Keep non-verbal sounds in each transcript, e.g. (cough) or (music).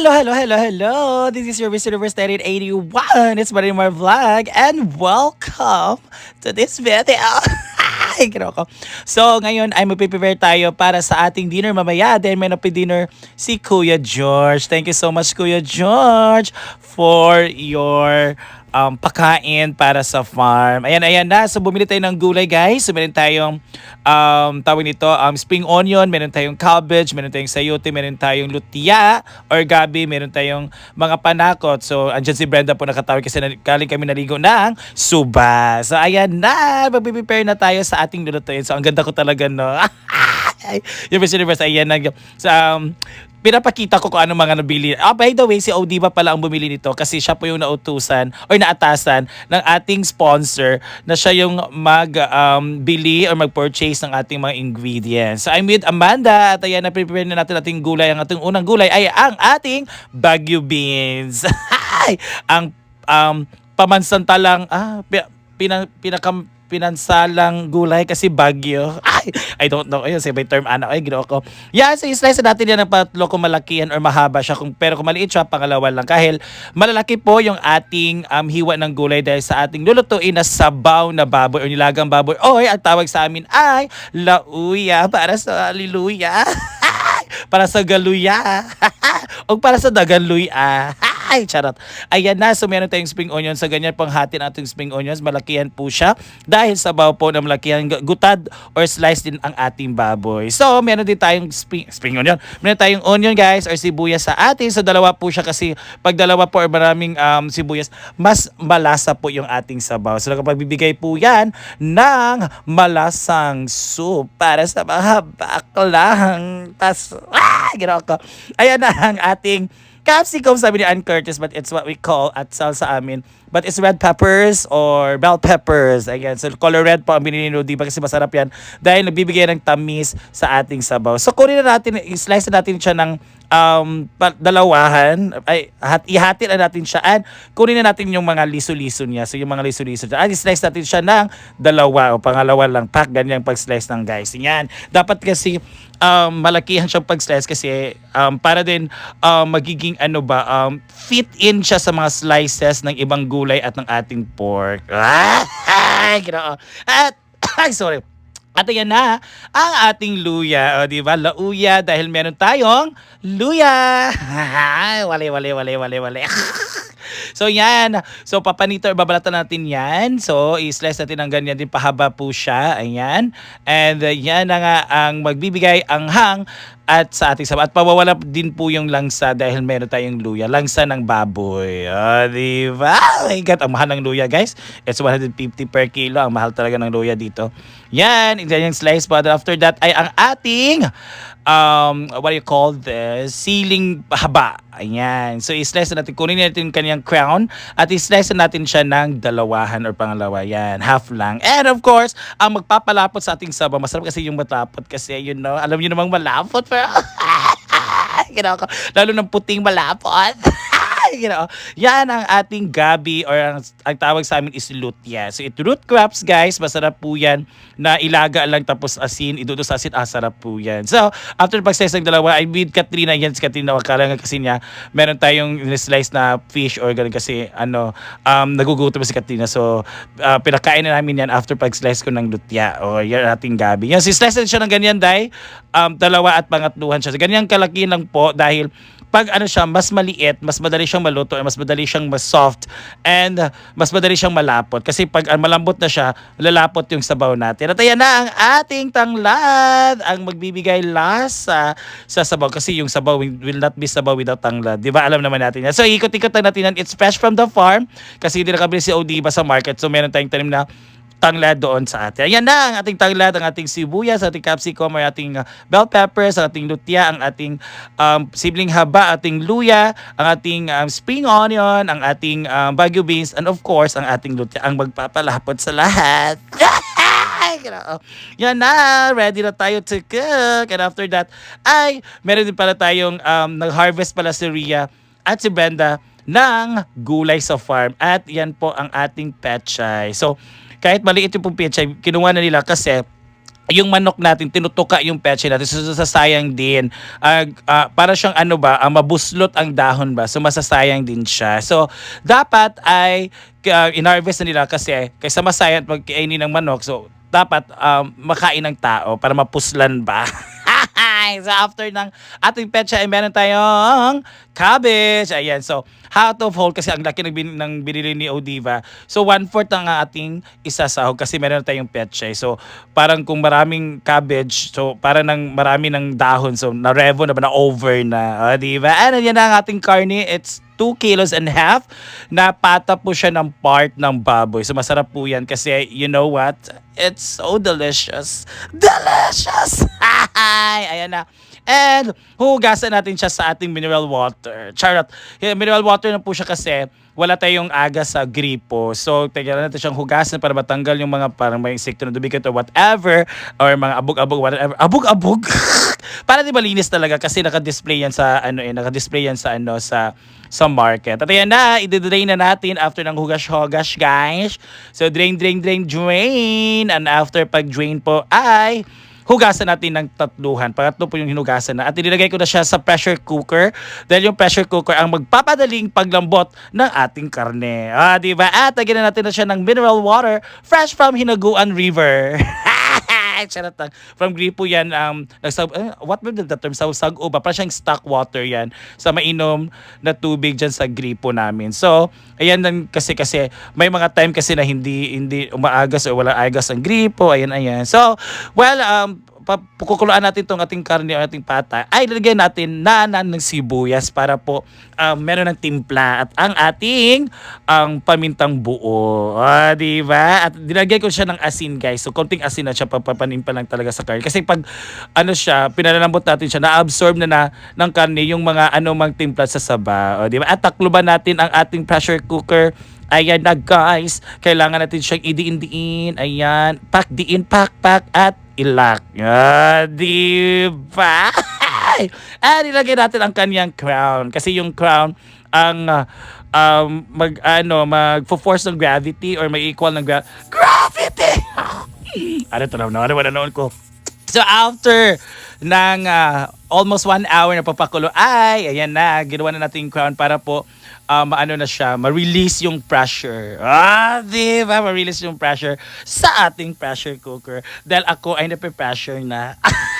Hello, hello, hello, hello! This is your Miss Universe 1981. It's Marimar Vlog and welcome to this video. (laughs) Ay, ko. So, ngayon ay magpe-prepare tayo para sa ating dinner mamaya. Then may dinner si Kuya George. Thank you so much, Kuya George, for your um, pakain para sa farm. Ayan, ayan na. So, bumili tayo ng gulay, guys. So, meron tayong, um, tawag nito, um, spring onion, meron tayong cabbage, meron tayong sayote, meron tayong lutia or gabi, meron tayong mga panakot. So, andyan si Brenda po nakatawag kasi kaling kami naligo ng suba. So, ayan na. Mag-prepare na tayo sa ating lulutuin. So, ang ganda ko talaga, no? (laughs) yung Miss Universe, ayan na. Sa, um, pinapakita ko kung ano mga nabili. Ah, by the way, si Odiba pala ang bumili nito kasi siya po yung nautusan or naatasan ng ating sponsor na siya yung mag-bili um, or mag-purchase ng ating mga ingredients. So I'm with Amanda at ayan, na-prepare na natin ating gulay. Ang ating unang gulay ay ang ating Baguio beans. (laughs) ang um, pamansantalang, ah, pinang, pinakam, pinansalang gulay kasi bagyo. (laughs) Ay, I don't know. Ayun, say term anak. Ay, ginawa ko. Yeah, so slice natin yan ng patlo kung malakihan or mahaba siya. Kung, pero kung maliit siya, pangalawa lang. Kahil malalaki po yung ating um, hiwa ng gulay dahil sa ating lulutuin na sabaw na baboy o nilagang baboy. Oy, ang tawag sa amin ay lauya para sa hallelujah. (laughs) para sa galuya. (laughs) o para sa daganluya. Ay, charot. Ayan na. So, meron tayong spring onion. Sa ganyan pang hati nating spring onions, malakihan po siya. Dahil sa baw po na malakihan, gutad or slice din ang ating baboy. So, meron din tayong spring, spring onion. Meron tayong onion, guys, or sibuyas sa atin. So, dalawa po siya kasi pag dalawa po or maraming um, sibuyas, mas malasa po yung ating sabaw. So, kapag bibigay po yan ng malasang soup para sa mga baklang. Tas, ah, ginawa ko. Ayan na ang ating capsicum sabi ni Ann Curtis but it's what we call at sa amin but it's red peppers or bell peppers ayan so color red po ang binili ni Rudy kasi masarap yan dahil nagbibigay ng tamis sa ating sabaw so kunin na natin i-slice na natin siya ng um, dalawahan, ay, hat, ihati na natin siya and kunin na natin yung mga liso-liso niya. So yung mga liso-liso niya. And slice natin siya ng dalawa o pangalawa lang. Pak, ganyan pag-slice ng guys. Yan. Dapat kasi um, malakihan siyang pag-slice kasi um, para din um, magiging ano ba, um, fit in siya sa mga slices ng ibang gulay at ng ating pork. Ah! (laughs) At, (coughs) ay, sorry. At ayan na ang ating luya. O, di ba? Lauya dahil meron tayong luya. (laughs) wale, wale, wale, wale, wale. (laughs) so yan. So papanito babalatan natin yan. So i-slice natin ng ganyan din pahaba po siya. Ayan. And uh, yan na nga ang magbibigay ang hang at sa ating sabaw. At pawawala din po yung langsa dahil meron tayong luya. Langsa ng baboy. Oh, di ba? (laughs) Oh ang mahal ng luya guys. It's 150 per kilo. Ang mahal talaga ng luya dito. Yan, yan yung slice po. After that ay ang ating um, what do you call this? Ceiling haba. Ayan. So, i-slice natin. Kunin natin yung kanyang crown at i-slice natin siya ng dalawahan or pangalawa. Yan. Half lang. And of course, ang magpapalapot sa ating sabaw. Masarap kasi yung matapot kasi, you know, alam niyo namang malapot. Pero, (laughs) ginawa ko. Lalo ng puting malapot. (laughs) (laughs) you know, yan ang ating gabi or ang, ang tawag sa amin is lutia. So, it root crops, guys. Masarap po yan na ilaga lang tapos asin. Idudo sa asin. Ah, po yan. So, after pag-slice ng dalawa, I with Katrina. Yan si Katrina. Wakala nga kasi niya, meron tayong slice na fish or ganun kasi, ano, um, nagugutom si Katrina. So, uh, pinakain na namin yan after pag-slice ko ng lutia. O, yan ating gabi. Yan, si slice na siya ng ganyan, dahil um, dalawa at pangatluhan siya. So, ganyan kalaki lang po dahil pag ano siya, mas maliit, mas madali siyang maluto, mas madali siyang mas soft, and mas madali siyang malapot. Kasi pag uh, malambot na siya, lalapot yung sabaw natin. At ayan na ang ating tanglad, ang magbibigay lasa sa sabaw. Kasi yung sabaw will not be sabaw without tanglad. Di ba? Alam naman natin yan. So, ikot-ikot na natin yan. It's fresh from the farm. Kasi hindi nakabili si Odiba sa market. So, meron tayong tanim na tanglad doon sa atin. Ayan na ang ating tanglad, ang ating sibuyas, ating capsicum, ang ating uh, bell peppers, ang ating lutia, ang ating um, sibling haba, ating luya, ang ating um, spring onion, ang ating um, bagu beans, and of course, ang ating lutia, ang magpapalapot sa lahat. (laughs) Yan na, ready na tayo to cook. And after that, ay, meron din pala tayong um, nag-harvest pala si Ria at si Brenda ng gulay sa farm. At yan po ang ating pechay. So, kahit maliit yung pechay, kinuha na nila kasi yung manok natin, tinutuka yung peche natin. So, din. Ah, ah, para siyang ano ba, ah, mabuslot ang dahon ba? So, masasayang din siya. So, dapat ay uh, inharvest na nila kasi kaysa masayang at ng manok. So, dapat um, makain ng tao para mapuslan ba? (laughs) so after ng ating petsa ay meron tayong cabbage. Ayan, so out of whole kasi ang laki ng, bin, ng binili ni Odiva. So one-fourth ang ating isasahog kasi meron tayong petsa. So parang kung maraming cabbage, so parang nang marami ng dahon. So na-revo na ba, na-over na. O, diba? And yan ang ating karne. It's 2 kilos and half na pata po siya ng part ng baboy. So masarap po yan kasi you know what? It's so delicious. Delicious! (laughs) Ayan na. And hugasan natin siya sa ating mineral water. Charot. Mineral water na po siya kasi wala tayong aga sa gripo. So, tignan natin siyang hugasan para matanggal yung mga parang may insekto na duplicate or whatever or mga abog-abog, whatever. Abog-abog! (laughs) para di malinis talaga kasi naka-display yan sa ano eh, naka-display yan sa ano sa sa market. At ayan na, i-drain na natin after ng hugas-hugas, guys. So, drain, drain, drain, drain. And after pag-drain po ay hugasan natin ng tatluhan. Pangatlo po yung hinugasan na. At inilagay ko na siya sa pressure cooker dahil yung pressure cooker ang magpapadaling paglambot ng ating karne. Ah, di ba? At lagyan na natin na siya ng mineral water fresh from Hinaguan River. (laughs) Charot lang. From Gripo yan, um, nagsag, uh, what was the term? Sa sag ba? Parang siyang stock water yan sa mainom na tubig dyan sa Gripo namin. So, ayan lang kasi kasi may mga time kasi na hindi hindi umaagas o wala agas ang Gripo. Ayan, ayan. So, well, um, kukuluan natin itong ating karne o ating pata, ay lalagyan natin na ng sibuyas para po um, meron ng timpla at ang ating ang pamintang buo. Ah, di ba? At dinagay ko siya ng asin, guys. So, konting asin na siya, papapanimpa lang talaga sa karne. Kasi pag, ano siya, pinalalambot natin siya, na-absorb na na ng karne yung mga ano mang timpla sa saba. O, di ba? At takluban natin ang ating pressure cooker Ayan na guys, kailangan natin siyang idiin-diin. Ayan, pak diin, pak, pak, at ilak. Ah, di ba? (laughs) ah, nilagay natin ang kanyang crown. Kasi yung crown, ang uh, um, mag, ano, mag-force ng gravity or may equal ng gra- gravity! (laughs) ano to na, ano ba nanoon ko? So after ng uh, almost one hour na papakulo, ay, ayan na, ginawa na natin yung crown para po um, ano na siya, ma-release yung pressure. Ah, di ba? Ma-release yung pressure sa ating pressure cooker. Dahil ako ay nape-pressure na. (laughs)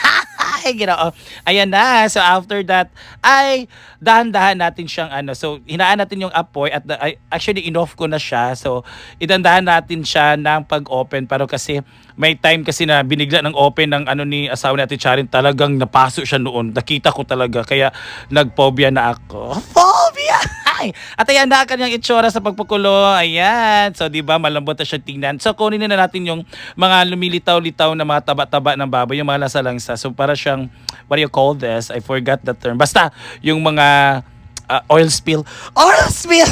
ginoo. Ayan na. So, after that, ay, dahan-dahan natin siyang ano. So, hinaan natin yung apoy at ay, actually, in-off ko na siya. So, idandahan natin siya ng pag-open. Pero kasi, may time kasi na binigla ng open ng ano ni asawa natin Charin talagang napaso siya noon. Nakita ko talaga. Kaya, nagphobia na ako. (laughs) Phobia! Ay! At ayan na kanyang itsura sa pagpukulo. Ayan. So, di ba, malambot na siya tingnan. So, kunin na natin yung mga lumilitaw-litaw na mga taba-taba ng baboy, yung mga lasa-langsa. So, para siyang, what do you call this? I forgot the term. Basta, yung mga uh, oil spill. Oil spill!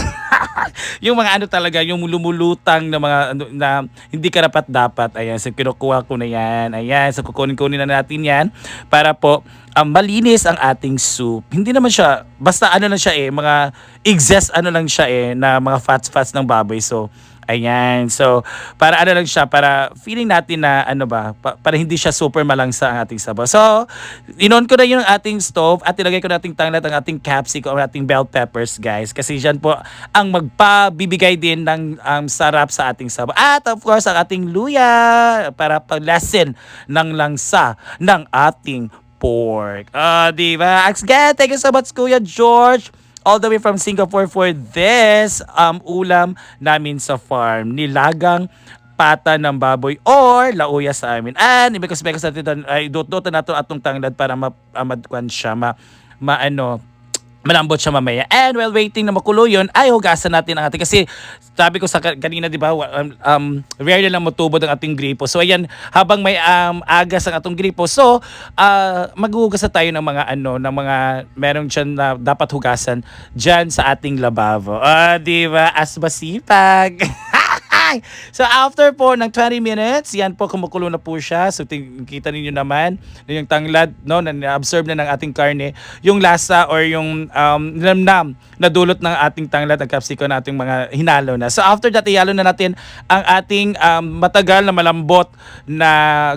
(laughs) yung mga ano talaga, yung lumulutang na mga ano, na hindi karapat dapat. Ayan, so kinukuha ko na yan. Ayan, so kukunin-kunin na natin yan para po um, malinis ang ating soup. Hindi naman siya, basta ano lang siya eh, mga excess ano lang siya eh, na mga fats-fats ng baboy. So, Ayan. So, para ano lang siya, para feeling natin na ano ba, pa, para hindi siya super malangsa ang ating sabaw. So, inon ko na yung ating stove at ilagay ko nating tanglat ang ating capsicum or ating bell peppers, guys. Kasi dyan po ang magpabibigay din ng um, sarap sa ating sabaw. At of course, ang ating luya para pag-lessen ng langsa ng ating pork. Ah, uh, di ba? Again, thank you so much, Kuya George all the way from Singapore for this um, ulam namin sa farm. Nilagang pata ng baboy or lauya sa amin. And ibig sabihin sa natin ay dot-dot na to atong tanglad para ma, uh, siya, ma, maano, malambot siya mamaya. And while waiting na makulo yun, ay hugasan natin ang ating, kasi sabi ko sa kanina, di ba, um, um, rare lang matubod ang ating gripo. So ayan, habang may um, agas ang atong gripo, so uh, maghuhugas na tayo ng mga ano, ng mga meron dyan na dapat hugasan dyan sa ating lababo. Uh, di ba, as (laughs) basipag. so after po ng 20 minutes, yan po kumukulo na po siya. So kita ninyo naman na yung tanglad no na na-absorb na ng ating karne, yung lasa or yung um, namnam na dulot ng ating tanglad at capsicum na ating mga hinalo na. So after that, ihalo na natin ang ating um, matagal na malambot na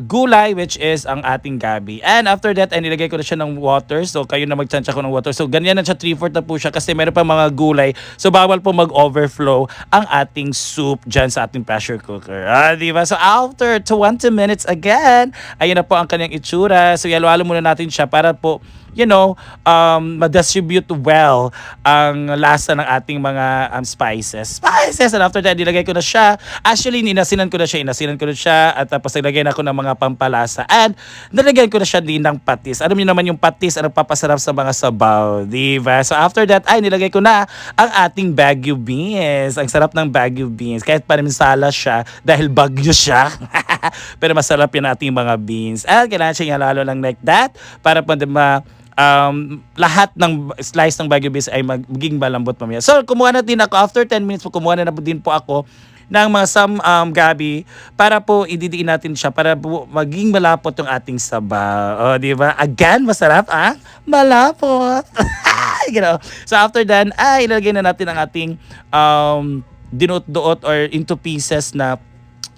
gulay which is ang ating gabi. And after that, ay nilagay ko na siya ng water. So kayo na magtsansya ko ng water. So ganyan na siya 3-4 na po siya kasi meron pa mga gulay. So bawal po mag-overflow ang ating soup dyan sa ating pressure cooker. Ah, di ba? So after 20 minutes again, ayun na po ang kanyang itsura. So yalo-halo muna natin siya para po you know, um, ma-distribute well ang lasa ng ating mga um, spices. Spices! And after that, nilagay ko na siya. Actually, inasinan ko na siya. Inasinan ko na siya. At tapos nilagay na ako ng mga pampalasa. And nilagyan ko na siya din ng patis. Alam niyo naman yung patis ang papasarap sa mga sabaw. Di? So after that, ay nilagay ko na ang ating Baguio beans. Ang sarap ng Baguio beans. Kahit panimsala siya dahil bagyo siya. (laughs) Pero masarap yung ating mga beans. At kailangan siya lalo lang like that para pa ma um, lahat ng slice ng Baguio beans ay mag- magiging malambot mamaya. So, kumuha na din ako. After 10 minutes po, kumuha na, na din po ako ng mga some um, gabi para po ididiin natin siya para po maging malapot yung ating sabaw. O, di ba? Again, masarap ah? Malapot. (laughs) you know? So, after that, ay ilagay na natin ang ating um, dinot-doot or into pieces na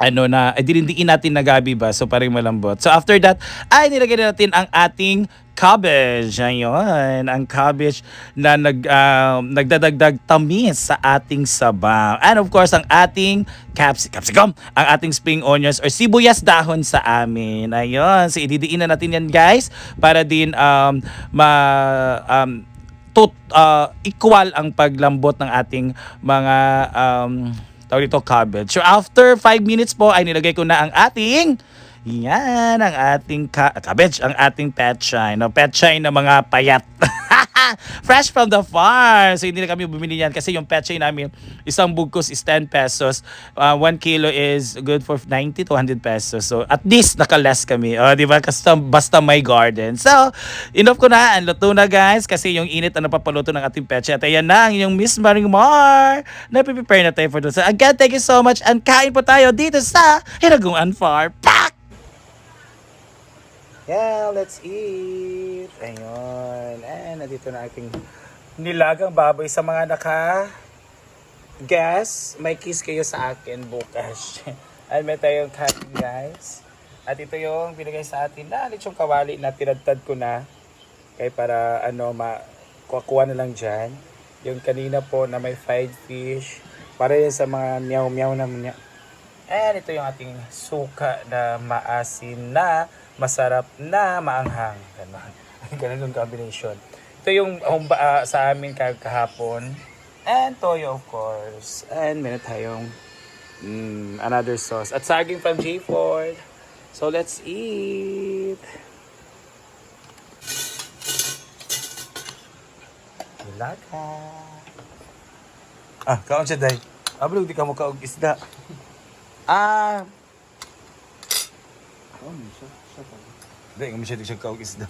ano na, ay dinindiin natin na gabi ba? So parang malambot. So after that, ay nilagay na natin ang ating cabbage. Ayun, ang cabbage na nag, um, nagdadagdag tamis sa ating sabaw. And of course, ang ating caps capsicum, ang ating spring onions or sibuyas dahon sa amin. Ayun, so ididiin na natin yan guys para din um, ma... Um, tot, uh, equal ang paglambot ng ating mga um, tawag dito cabbage. So after 5 minutes po ay nilagay ko na ang ating yan ang ating ka- cabbage, ang ating petchay. No, petchay na mga payat. (laughs) Fresh from the farm. So hindi na kami bumili yan kasi yung petchay namin, isang bugkos is 10 pesos. 1 kilo is good for 90 to 100 pesos. So at least naka-less kami. O, di ba? Basta, basta may garden. So, enough ko na. Ang luto na guys kasi yung init ang napapaluto ng ating petchay. At ayan na ang inyong Miss Maring Mar. Napiprepare na tayo for this. So again, thank you so much and kain po tayo dito sa Hiraguan Farm. Yeah, let's eat. Ayun. And nandito na ating nilagang baboy sa mga naka guess. May kiss kayo sa akin bukas. (laughs) Ay, may tayong cutting guys. At ito yung binigay sa atin na lechong kawali na tinadtad ko na. Kaya para ano, ma kuha na lang dyan. Yung kanina po na may fried fish. Para yan sa mga meow-meow na mga And ito yung ating suka na maasim na masarap na maanghang. Ganon. (laughs) Ganon yung combination. Ito yung ah, sa amin kahapon. And toyo of course. And meron tayong mm, another sauce. At saging from J. Ford. So let's eat. Ilaga. Ah, kaon siya day. Ablo, di ka mo kaog isda. (laughs) Ah. Hindi, nga siya di siya kaog isda.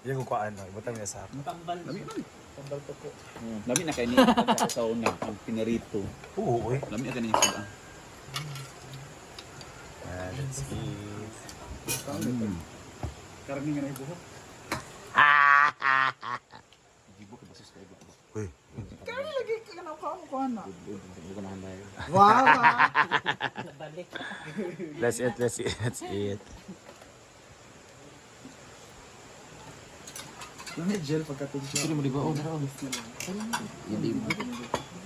Yan ko kuhaan no, ibutang niya sa akin. Lami na kayo niya (laughs) sa una, ang pinarito. Oo, eh. Lami na kayo niya sa Ah, let's eat. Karami nga na ibuhok. Ibu ka basis kayo ba? Uy. Ibu ka na handay. Let's eat, let's eat, let's eat. Lami gel pagkatulog Sino mo di ba? Oh.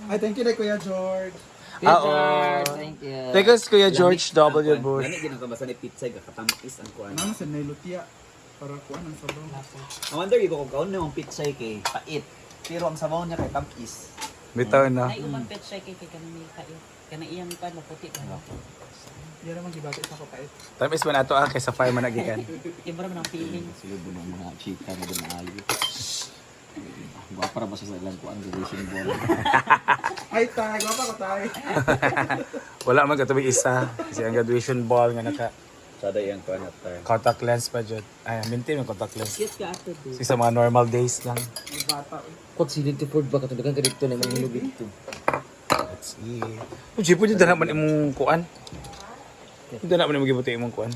Ay, thank you na Kuya George. Ah, oo. Thank you. Thank us, Kuya George W. Bush. Lami ginagabasa ni pizza, kakatampis ang kuwan. Ano sa Nailutia para kuha ng sabaw. I wonder yung kung kaon na yung pizza kay pait. Pero ang sabaw niya kay tampis. Bitaw na. Ay, umang pet siya kay kay kanang kayo. Kanang iyang pa maputi ka. Yan naman gibati sa kapait. Tamis man ato ah, kaysa fire man nagikan. Iba naman ang feeling. Sila po ng mga chika na na ayo. Guwapa ra ba sa ilang kuwan relation ball. Ay, tay. Gwapa ko tay. (laughs) Wala man katubig isa. Kasi ang graduation ball nga naka Sada yung kuan at tayo. Contact lens pa jud. Ay, maintain yung contact lens. Cute ka ato. Kasi sa mga normal days lang. Kung silid to Ford ba katulugan ka dito na manghilog dito. Let's eat. Oh, Jipo, dito na man imong kuan. Dito na man imong gibuti imong kuan.